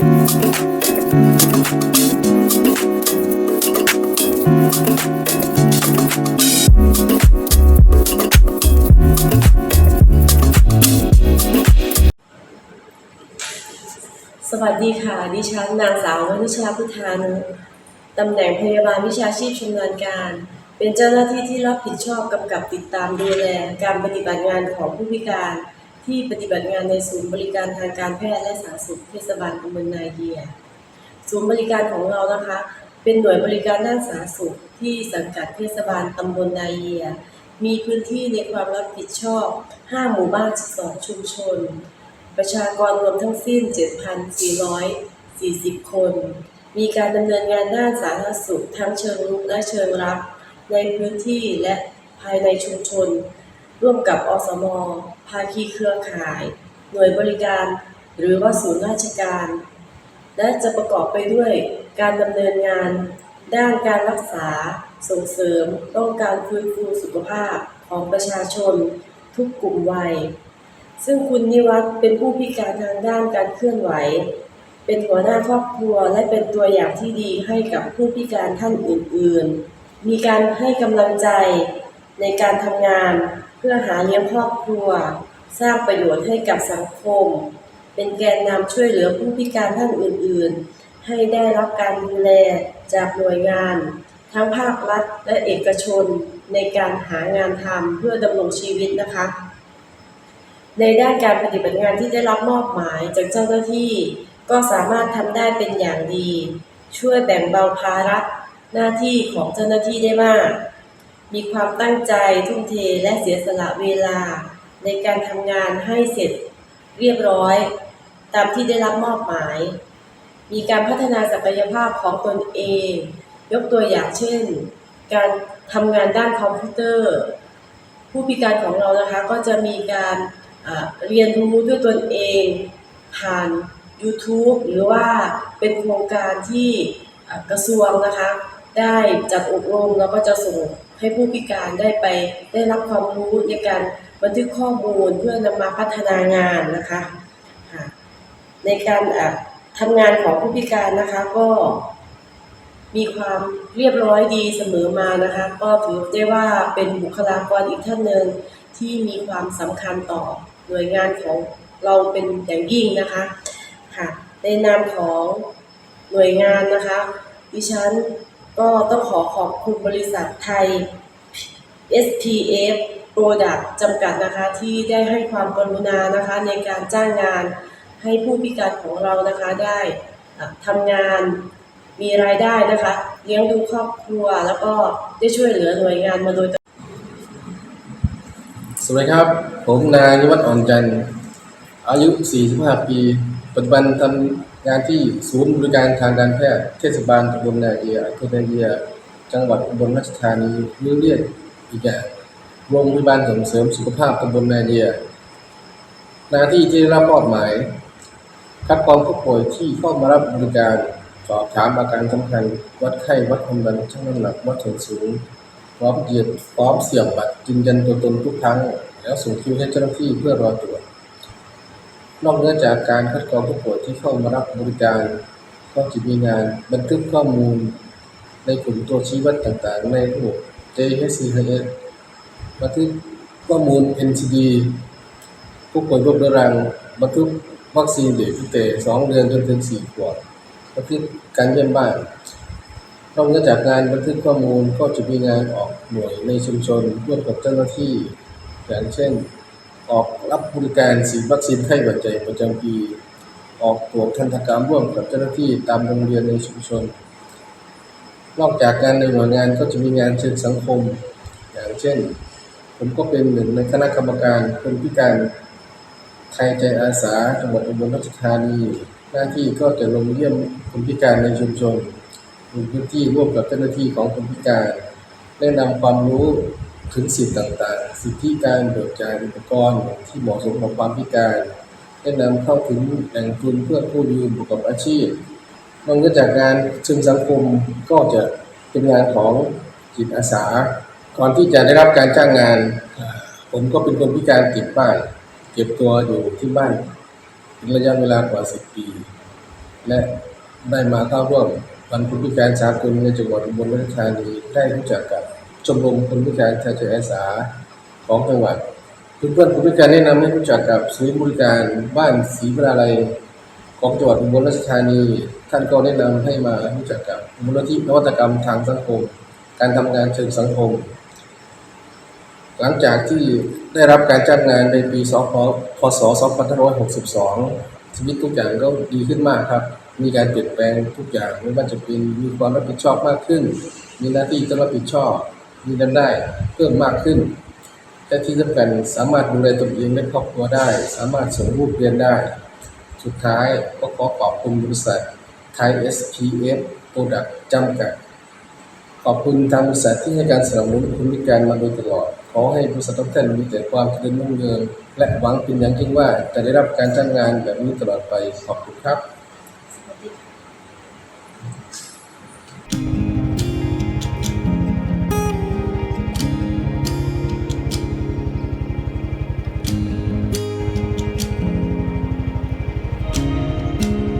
สวัสดีค่ะ ดิฉันนางสาววนิชาพุทธานุตำแหน่งพยาบาลวิชาชีพชำนาญการ เป็นเจ้าหน้าที่ที่รับผิดชอบกำกับติดตามดูแล การปฏิบัติงานของผู้พิการ ที่ปฏิบัติงานในศูนย์บริการทางการแพทย์และสาธารณสุขเทศบาลตำบลนาเยีย ศูนย์บริการของเรานะคะ เป็นหน่วยบริการด้านสาธารณสุขที่สังกัดเทศบาลตำบลนาเยีย มีพื้นที่ในความรับผิดชอบ 5 หมู่บ้าน 12 ชุมชน ประชากรรวมทั้งสิ้น 7,440 คน มีการดำเนินงานด้านสาธารณสุขทั้งเชิงรุกและเชิงรับ ในพื้นที่และภายในชุมชน ร่วมกับอสม ภาคีเครือข่าย หน่วยบริการหรือว่าศูนย์ราชการ และจะประกอบไปด้วยการดำเนินงาน ด้านการรักษา ส่งเสริมต้องการฟื้นฟูสุขภาพของประชาชน ทุกกลุ่มวัย ซึ่งคุณนิวัฒน์เป็นผู้พิการทางด้านการเคลื่อนไหว เป็นหัวหน้าครอบครัวและเป็นตัวอย่างที่ดีให้กับผู้พิการท่านอื่น ๆ มีการให้กำลังใจในการทำงาน เพื่อหาเลี้ยงครอบครัว สร้างประโยชน์ให้กับสังคม เป็นแกนนำช่วยเหลือผู้พิการท่านอื่น ๆ ให้ได้รับการดูแลจากหน่วยงาน ทั้งภาครัฐและเอกชนในการหางานทำเพื่อดำรงชีวิตนะคะ ในด้านการปฏิบัติงานที่ได้รับมอบหมายจากเจ้าหน้าที่ก็สามารถทำได้เป็นอย่างดี ช่วยแบ่งเบาภาระหน้าที่ของเจ้าหน้าที่ได้มาก มีความตั้งใจทุ่มเทและเสียสละเวลาในการทำงานให้เสร็จเรียบร้อย ตามที่ได้รับมอบหมาย มีการพัฒนาศักยภาพของตนเอง ยกตัวอย่างเช่น การทำงานด้านคอมพิวเตอร์ ผู้พิการของเรานะคะก็จะมีการเรียนรู้ด้วยตนเอง ผ่าน YouTube หรือว่าเป็นโครงการที่กระทรวงนะคะ ได้จัดอบรมแล้วก็จะส่ง ให้ผู้พิการได้ไปได้รับความรู้ในการบันทึกข้อมูลเพื่อนำมาพัฒนางานนะคะค่ะในการทำงานของผู้พิการนะคะก็มีความเรียบร้อยดีเสมอมานะคะ ก็ถือได้ว่าเป็นบุคลากรอีกท่านหนึ่งที่มีความสำคัญต่อหน่วยงานของเราเป็นอย่างยิ่งนะคะค่ะในนามของหน่วยงานนะคะดิฉัน ก็ต้องขอขอบคุณบริษัทไทย SPF Product จำกัดนะคะที่ได้ให้ความกรุณานะคะในการจ้างงานให้ผู้พิการของเรานะคะได้ทำงานมีรายได้นะคะเลี้ยงดูครอบครัวแล้วก็ได้ช่วยเหลือหน่วยงานมาโดยตลอดสวัสดีครับ ผมนายนิวัฒน์อ่อนจันทร์อายุ 45 ปี ปัจจุบันทำ งานที่ศูนย์บริการทางการแพทย์เทศบาลตำบลนาเยียอำเภอนาเยีย จังหวัดอุบลราชธานีหรือเรียกอีกอย่างโรงพยาบาลส่งเสริมสุขภาพตำบลนาเยีย หน้าที่ที่ได้รับมอบหมายคัดกรองผู้ป่วยที่เข้ามารับบริการสอบถามอาการสำคัญ วัดไข้ วัดความดันชั่งน้ำหนัก วัดส่วนสูงพร้อมเยียดพร้อมเสียบบัตรยืนยันตัวตนทุกครั้ง แล้วส่งคิวให้เจ้าหน้าที่เพื่อรอตรวจ นอกเหนือจากการคัดกรองผู้ป่วยที่เข้ามารับบริการ ก็จะมีงานบันทึกข้อมูล ในกลุ่มตัวชี้วัดต่างๆ ในระบบ JHCHS บันทึกข้อมูล NCD ผู้ป่วยโรคเรื้อรังบันทึกวัคซีนเด็กตั้งแต่2เดือนจนถึง4ขวบบันทึกการเยี่ยมบ้านนอกเหนือจากงานบันทึกข้อมูลก็จะมีงานออกหน่วยในชุมชนร่วมกับเจ้าหน้าที่ อย่างเช่น ออกรับบริการฉีดวัคซีนไข้หวัดใหญ่ประจำปี ออกตรวจทันตกรรมร่วมกับเจ้าหน้าที่ตามโรงเรียนในชุมชน นอกจากงานในหน่วยงานก็จะมีงานเชิงสังคม อย่างเช่น ผมก็เป็นหนึ่งในคณะกรรมการคนพิการไทยใจอาสาจังหวัดอุบลราชธานีหน้าที่ก็จะลงเยี่ยมคนพิการในชุมชนลงพื้นที่ร่วมกับเจ้าหน้าที่ของคนพิการแนะนำความรู้ ถึงสิทธิต่างๆ สิทธิการเบิกจ่ายอุปกรณ์ที่เหมาะสมกับความพิการแนะนำเข้าถึงแหล่งทุนเพื่อกู้ยืมประกอบอาชีพนอกเหนือจากงานเชิงสังคมก็จะเป็นงานของจิตอาสา ก่อนที่จะได้รับการจ้างงาน ผมก็เป็นคนพิการติดบ้าน เก็บตัวอยู่ที่บ้านเป็นระยะเวลากว่า10ปี และได้มาเข้าร่วมวันคนพิการสากลในจังหวัดอุบลราชธานีได้รู้จักกับ ชมรมคนพิการชายใจอาสาของจังหวัดเพื่อนๆคนพิการแนะนำให้รู้จักกับศูนย์บริการบ้านศรีวราลัยของจังหวัดอุบลราชธานี ท่านก็แนะนำให้มารู้จักกับมูลนิธินวัตกรรมทางสังคม การทำงานเชิงสังคม หลังจากที่ได้รับการจ้างงานในปีพศ2562 ชีวิตทุกอย่างก็ดีขึ้นมากครับ มีการเปลี่ยนแปลงทุกอย่างไม่ว่าจะเป็นมีความรับผิดชอบมากขึ้น มีหน้าที่ต้องรับผิดชอบ มีรายได้เพิ่มมากขึ้น และที่สำคัญสามารถดูแลตนเองและครอบครัวได้ สามารถส่งลูกเรียนได้ สุดท้ายก็ขอขอบคุณบริษัทไทย SPF Product จำกัด ขอบคุณทางบริษัทที่ให้การสนับสนุนคุณพิการมาโดยตลอด ขอให้บริษัททุกท่านมีแต่ความเจริญรุ่งเรืองและหวังเป็นอย่างยิ่งว่าจะได้รับการจ้างงานแบบนี้ตลอดไปขอบคุณครับ